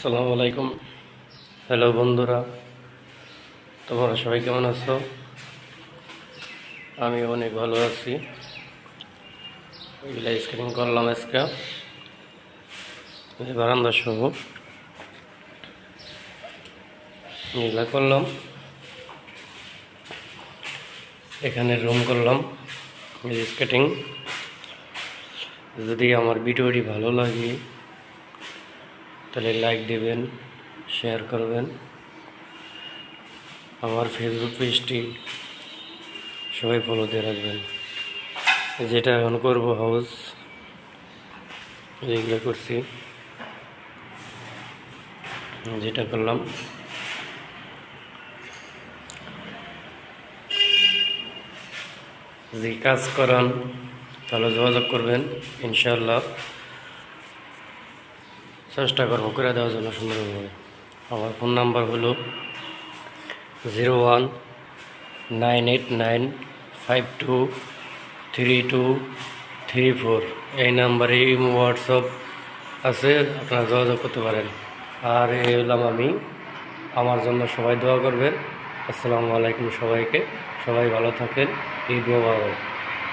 আসসালামু আলাইকুম। হ্যালো বন্ধুরা, তোমরা সবাই কেমন আছো? আমি অনেক ভালো আছি। এগুলা স্ক্রিন করলাম আজকে। বারান্দা সহ। এগুলা করলাম। এখানে রুম করলাম। স্কেটিং যদি আমার ভিডিওটি ভালো লাগে তাহলে লাইক দেবেন শেয়ার করবেন। আমার ফেসবুক পেজটি সবাই ফলো দিয়ে রাখবেন। যেটা এখন করব হাউস যেগুলো করছি। যেটা করলাম। যদি কাজ করান, তাহলে যোগাযোগ করবেন ইনশাল্লাহ চেষ্টা করব, করে দেওয়ার জন্য সুন্দরভাবে। আমার ফোন নাম্বার হলো zero one nine eight nine five two three two three four. এই নাম্বারে হোয়াটসঅ্যাপ আছে, আপনারা যোগাযোগ করতে পারেন। আর এই হলাম আমি। আমার জন্য সবাই দোয়া করবেন। আসসালামু আলাইকুম সবাইকে। সবাই ভালো থাকেন। ঈদ মোবারক।